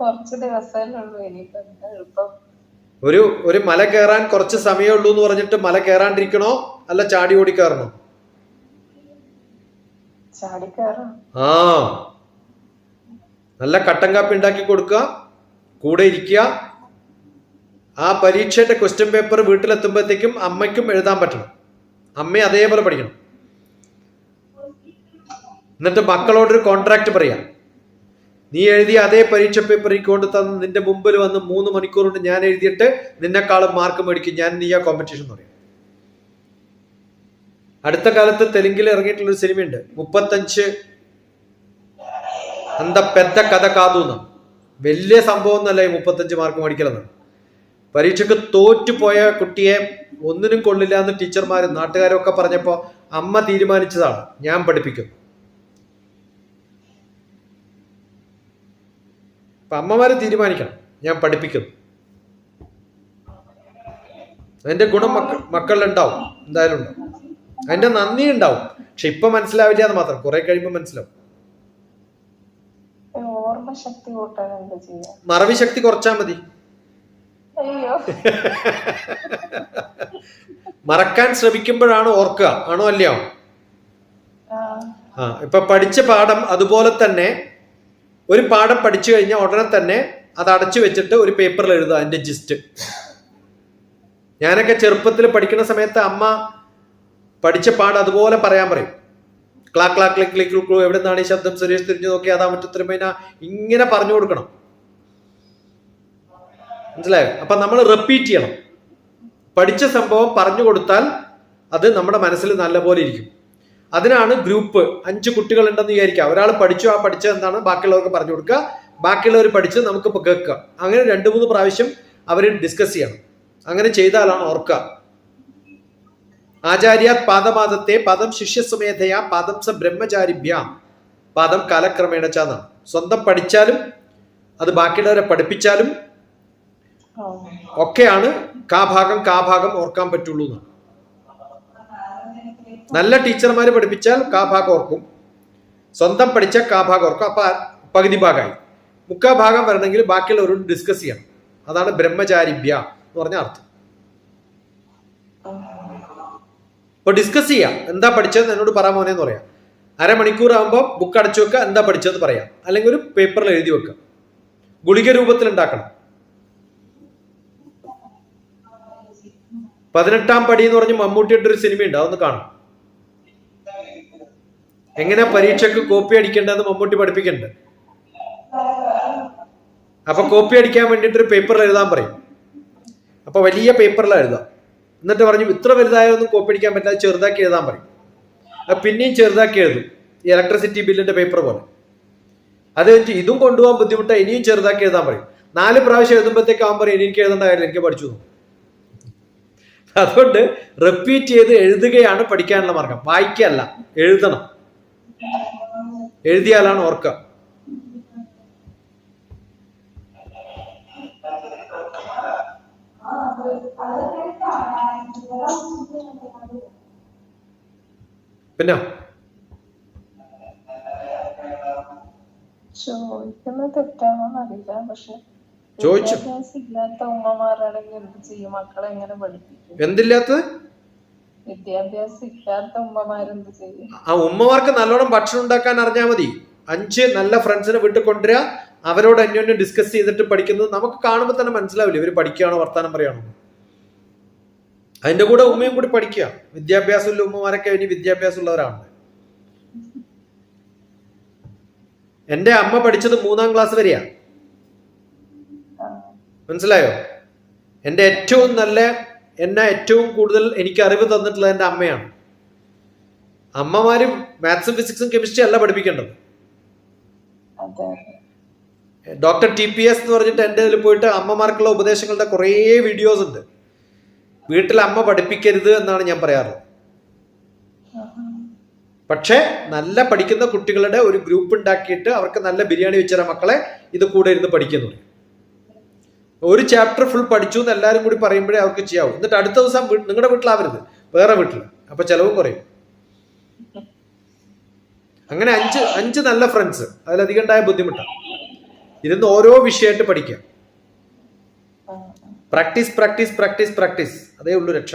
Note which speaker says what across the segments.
Speaker 1: കുറച്ച് ദിവസമല്ലേ ഉള്ളൂ ഇനിയിപ്പോ എന്താ എളുപ്പം.
Speaker 2: ഒരു ഒരു മല കയറാൻ കുറച്ച് സമയമേ ഉള്ളൂ എന്ന് പറഞ്ഞിട്ട് മല കയറാണ്ടിരിക്കണോ? അല്ല ചാടി ഓടി കയറണോ?
Speaker 1: കയറാം.
Speaker 2: ആ. നല്ല കട്ടൻ കാപ്പി ഉണ്ടാക്കി കൊടുക്കുക കൂടെ ഇരിക്കുക ആ പരീക്ഷയുടെ ക്വസ്റ്റ്യൻ പേപ്പർ വീട്ടിലെത്തുമ്പോഴത്തേക്കും അമ്മയ്ക്കും എഴുതാൻ പറ്റണം. അമ്മ അതേപോലെ പഠിക്കണം. എന്നിട്ട് മക്കളോടൊരു കോൺട്രാക്ട് പറയാം. നീ എഴുതിയ അതേ പരീക്ഷ പേപ്പർ ഈ കൊണ്ട് തന്ന് നിന്റെ മുമ്പിൽ വന്ന് മൂന്ന് മണിക്കൂർ കൊണ്ട് ഞാൻ എഴുതിയിട്ട് നിന്നെക്കാളും മാർക്ക് മേടിക്കും. ഞാൻ നീ ആ കോമ്പറ്റീഷൻ എന്ന് പറയും. അടുത്ത കാലത്ത് തെലുങ്കിൽ ഇറങ്ങിയിട്ടുള്ള ഒരു സിനിമയുണ്ട്. മുപ്പത്തഞ്ച് എന്താ പെദ്ద കഥ കാതൂന്ന് വലിയ സംഭവം എന്നല്ല ഈ മുപ്പത്തഞ്ച് മാർക്ക് മേടിക്കലെന്ന്. പരീക്ഷയ്ക്ക് തോറ്റുപോയ കുട്ടിയെ ഒന്നിനും കൊള്ളില്ല എന്ന് ടീച്ചർമാരും നാട്ടുകാരും ഒക്കെ പറഞ്ഞപ്പോൾ അമ്മ തീരുമാനിച്ചതാണ്. ഞാൻ പഠിപ്പിക്കും അപ്പൊ അമ്മമാർ തീരുമാനിക്കണം. ഞാൻ പഠിപ്പിക്കുന്നു അതിന്റെ ഗുണം മക്ക മക്കളിലുണ്ടാവും. എന്തായാലും ഉണ്ടാവും. അതിന്റെ നന്ദി ഉണ്ടാവും പക്ഷെ ഇപ്പൊ മനസ്സിലാവില്ല എന്ന് മാത്രം. കുറെ കഴിയുമ്പോൾ മനസ്സിലാവും. മറവി ശക്തി കുറച്ചാ മതി. മറക്കാൻ ശ്രമിക്കുമ്പോഴാണ് ഓർക്കുക. ആണോ അല്ലയോ?
Speaker 1: ആ
Speaker 2: ഇപ്പൊ പഠിച്ച പാഠം അതുപോലെ തന്നെ ഒരു പാഠം പഠിച്ചു കഴിഞ്ഞാൽ ഉടനെ തന്നെ അത് അടച്ചു വെച്ചിട്ട് ഒരു പേപ്പറിൽ എഴുതുക അതിന്റെ ജിസ്റ്റ് ഞാനൊക്കെ ചെറുപ്പത്തിൽ പഠിക്കുന്ന സമയത്ത് അമ്മ പഠിച്ച പാഠം അതുപോലെ പറയാൻ പറയും. ക്ലാ ക്ലാ ക്ലിക്ക് ക്ലിക്ക് ക്ലൂ എവിടെ നിന്നാണ് ഈ ശബ്ദം സുരേഷ് തിരിഞ്ഞു നോക്കി അതാ മറ്റു ഇങ്ങനെ പറഞ്ഞു കൊടുക്കണം. മനസ്സിലായോ? അപ്പൊ നമ്മൾ റിപ്പീറ്റ് ചെയ്യണം. പഠിച്ച സംഭവം പറഞ്ഞു കൊടുത്താൽ അത് നമ്മുടെ മനസ്സിൽ നല്ലപോലെ ഇരിക്കും. അതിനാണ് ഗ്രൂപ്പ് അഞ്ച് കുട്ടികൾ ഉണ്ടെന്ന് വിചാരിക്കുക. ഒരാൾ പഠിച്ചു ആ പഠിച്ച എന്താണ്? ബാക്കിയുള്ളവർക്ക് പറഞ്ഞു കൊടുക്കുക. ബാക്കിയുള്ളവർ പഠിച്ച് നമുക്ക് കേൾക്കുക. അങ്ങനെ രണ്ട് മൂന്ന് പ്രാവശ്യം അവർ ഡിസ്കസ് ചെയ്യണം. അങ്ങനെ ചെയ്താലാണ് ഓർക്കുക. ആചാര്യ പാദപാദത്തെ പദം ശിഷ്യസുമേധയ പാദം സ ബ്രഹ്മചാരിഭ്യാം. പാദം കാലക്രമേണ ചാന്നാണ് സ്വന്തം പഠിച്ചാലും അത് ബാക്കിയുള്ളവരെ പഠിപ്പിച്ചാലും ഒക്കെയാണ് കാഭാഗം കാഭാഗം കാ ഭാഗം ഓർക്കാൻ പറ്റുള്ളൂ എന്നാണ്. നല്ല ടീച്ചർമാർ പഠിപ്പിച്ചാൽ കാ ഭാഗം ഓർക്കും. സ്വന്തം പഠിച്ച കാ ഭാഗം ഓർക്കും. അപ്പൊ പകുതി ഭാഗമായി മുക്കാ ഭാഗം വരണമെങ്കിൽ ബാക്കിയുള്ളവരോട് ഡിസ്കസ് ചെയ്യണം. അതാണ് ബ്രഹ്മചാരിഭ്യ എന്ന് പറഞ്ഞ അർത്ഥം. ഇപ്പൊ ഡിസ്കസ് ചെയ്യാം. എന്താ പഠിച്ചതെന്ന് എന്നോട് പറയാൻ മോനെ എന്ന് പറയാം. അരമണിക്കൂർ ആകുമ്പോൾ ബുക്ക് അടച്ചു വെക്കുക എന്താ പഠിച്ചതെന്ന് പറയാം. അല്ലെങ്കിൽ ഒരു പേപ്പറിൽ എഴുതി വെക്കുക ഗുളിക രൂപത്തിൽ ഉണ്ടാക്കണം. പതിനെട്ടാം പടി എന്ന് പറഞ്ഞ് മമ്മൂട്ടിയുടെ ഒരു സിനിമയുണ്ട് അതൊന്ന് കാണും എങ്ങനെ പരീക്ഷക്ക് കോപ്പി അടിക്കേണ്ടതെന്ന് മമ്മൂട്ടി പഠിപ്പിക്കുന്നുണ്ട് അപ്പൊ കോപ്പി അടിക്കാൻ വേണ്ടിയിട്ട് ഒരു പേപ്പറിൽ എഴുതാൻ പറയും. അപ്പൊ വലിയ പേപ്പറിൽ എഴുതാം എന്നിട്ട് പറഞ്ഞു ഇത്ര വലുതായൊന്നും കോപ്പി അടിക്കാൻ പറ്റാതെ ചെറുതാക്കി എഴുതാൻ പറയും. പിന്നെയും ചെറുതാക്കി എഴുതും ഈ ഇലക്ട്രിസിറ്റി ബില്ലിന്റെ പേപ്പർ പോലെ. അത് കഴിഞ്ഞ് ഇതും കൊണ്ടുപോകാൻ ബുദ്ധിമുട്ടാണ് ഇനിയും ചെറുതാക്കി എഴുതാൻ പറയും. നാല് പ്രാവശ്യം എഴുതുമ്പോഴത്തേക്ക് അവൻ പറയും എനിക്ക് എഴുതേണ്ട എനിക്ക് പഠിച്ചു അതുകൊണ്ട് റിപ്പീറ്റ് ചെയ്ത് എഴുതുകയാണ് പഠിക്കാനുള്ള മാർഗം. വായിക്കല്ല എഴുതണം. എഴുതിയാലാണ് ഓർക്കുക പിന്നെ?
Speaker 1: ചോദിക്കുന്നത് തെറ്റാണോന്ന് അറിയില്ല പക്ഷെ
Speaker 2: ചോദിച്ചു.
Speaker 1: വിദ്യാഭ്യാസം ഇല്ലാത്ത ഉമ്മമാരാണെങ്കിൽ എന്ത് ചെയ്യും? മക്കളെ എങ്ങനെ പഠിപ്പിക്കും?
Speaker 2: എന്തില്ലാത്തത്
Speaker 1: വിദ്യാഭ്യാസം ഇല്ലാത്ത ഉമ്മമാരെന്ത് ചെയ്യും
Speaker 2: ആ ഉമ്മമാർക്ക് നല്ലോണം ഭക്ഷണം ഉണ്ടാക്കാൻ അറിഞ്ഞാൽ മതി. അഞ്ച് നല്ല ഫ്രണ്ട്സിനെ വിട്ട് കൊണ്ടുവരിക അവരോട് അന്യോന്യം ഡിസ്കസ് ചെയ്തിട്ട് പഠിക്കുന്നത് നമുക്ക് കാണുമ്പോൾ തന്നെ മനസ്സിലാവില്ല? ഇവർ പഠിക്കുകയാണോ വർത്താനം പറയുകയാണോ? അതിന്റെ കൂടെ ഉമ്മയും കൂടി പഠിക്കുക. വിദ്യാഭ്യാസമുള്ള ഉമ്മമാരൊക്കെ ഇനി വിദ്യാഭ്യാസമുള്ളവരാണ്. എന്റെ അമ്മ പഠിച്ചത് മൂന്നാം ക്ലാസ് വരെയാ. മനസ്സിലായോ? എന്റെ ഏറ്റവും നല്ല എന്നെ ഏറ്റവും കൂടുതൽ എനിക്ക് അറിവ് തന്നിട്ടുള്ളത് എന്റെ അമ്മയാണ് അമ്മമാരും മാത്സും ഫിസിക്സും കെമിസ്ട്രി അല്ല പഠിപ്പിക്കേണ്ടത് ഡോക്ടർ ടി പി എസ് എന്ന് പറഞ്ഞിട്ട് എന്റെ ഇതിൽ പോയിട്ട് അമ്മമാർക്കുള്ള ഉപദേശങ്ങളുടെ കുറേ വീഡിയോസ് ഉണ്ട് വീട്ടിൽ അമ്മ പഠിപ്പിക്കരുത് എന്നാണ് ഞാൻ പറയാറുള്ളത്
Speaker 1: ആഹാ.
Speaker 2: പക്ഷേ നല്ല പഠിക്കുന്ന കുട്ടികളുടെ ഒരു ഗ്രൂപ്പ് ഉണ്ടാക്കിയിട്ട് അവർക്ക് നല്ല ബിരിയാണി വെച്ചാൽ മക്കളെ ഇത് കൂടെ ഇരുന്ന് പഠിക്കുന്നു പറയും. ഒരു ചാപ്റ്റർ ഫുൾ പഠിച്ചു എന്ന് എല്ലാവരും കൂടി പറയുമ്പോഴേ അവർക്ക് ചെയ്യാവും. എന്നിട്ട് അടുത്ത ദിവസം നിങ്ങളുടെ വീട്ടിലാവരുത്. വേറെ വീട്ടിൽ അപ്പൊ ചെലവും കുറയും. അങ്ങനെ അഞ്ച് അഞ്ച് നല്ല ഫ്രണ്ട്സ് അതിലധികം ഉണ്ടായ ബുദ്ധിമുട്ടാണ് ഇരുന്ന് ഓരോ വിഷയമായിട്ട് പഠിക്കാം. Practice practice practice practice. അതേ ഉള്ളൂ രക്ഷ.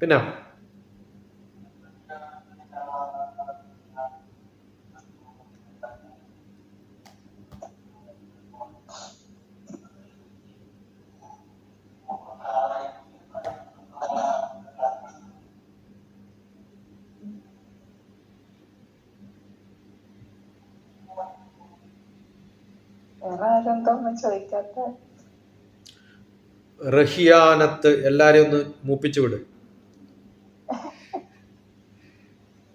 Speaker 2: പിന്നെ റഹിയാനത്ത് എല്ലാരെയും ഒന്ന് മൂപ്പിച്ചു വിട്.